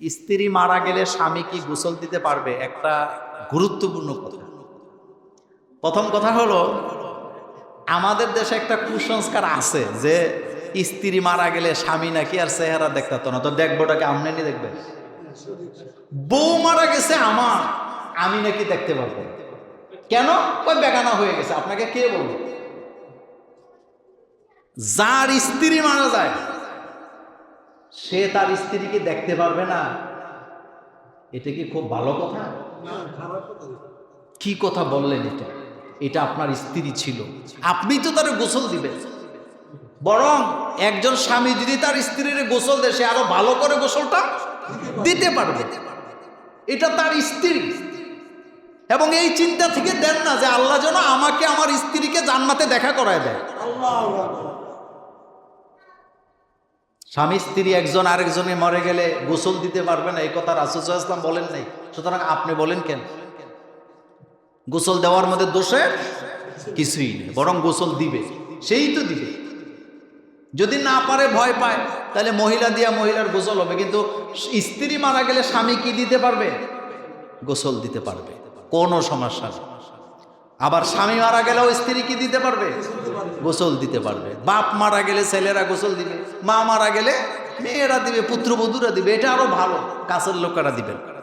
স্ত্রী মারা গেলে স্বামী কি গোসল দিতে পারবে? একটা গুরুত্বপূর্ণ কথা। প্রথম কথা হলো, আমাদের দেশে একটা কুসংস্কার আছে যে স্ত্রী মারা গেলে স্বামী নাকি আর চেহারা দেখতে না। তো দেখব দেখবোটাকে আমনেনি দেখবেন বউ মারা গেছে আমার, আমি নাকি দেখতে পারব। কেন? ওই বেগানা হয়ে গেছে। আপনাকে কে বলব যার স্ত্রী মারা যায় সে তার স্ত্রীকে দেখতে পারবে না। এটা কি খুব ভালো কথা? কি কথা বললেন এটা? এটা আপনার স্ত্রী ছিল। আপনি তো তার গোসল দিবেন। বরং একজন স্বামী যদি তার স্ত্রীর গোসল দেয় সে আরও ভালো করে গোসলটা দিতে পারবে। এটা তার স্ত্রী। এবং এই চিন্তা থেকে দেন না যে আল্লাহ যেন আমাকে আমার স্ত্রীকে জান্নাতে দেখা করায় দেয়। স্বামী স্ত্রী একজন আরেকজনে মরে গেলে গোসল দিতে পারবে না, এই কথা রাসুল ইসলাম বলেন নাই। সুতরাং আপনি বলেন কেন? গোসল দেওয়ার মধ্যে দোষে কিছুই নেই, বরং গোসল দিবে, সেই তো দিবে। যদি না পারে, ভয় পায়, তাহলে মহিলা দিয়া মহিলার গোসল হবে, কিন্তু স্ত্রী মারা গেলে স্বামী কি দিতে পারবে? গোসল দিতে পারবে, কোনো সমস্যা নেই। আবার স্বামী মারা গেলেও স্ত্রী কি দিতে পারবে? গোসল দিতে পারবে। বাপ মারা গেলে ছেলেরা গোসল দিবে। মা মারা গেলে মেয়েরা দিবে, পুত্রবধূরা দিবে। এটা আরও ভালো। কাছের লোকেরা দিবেন।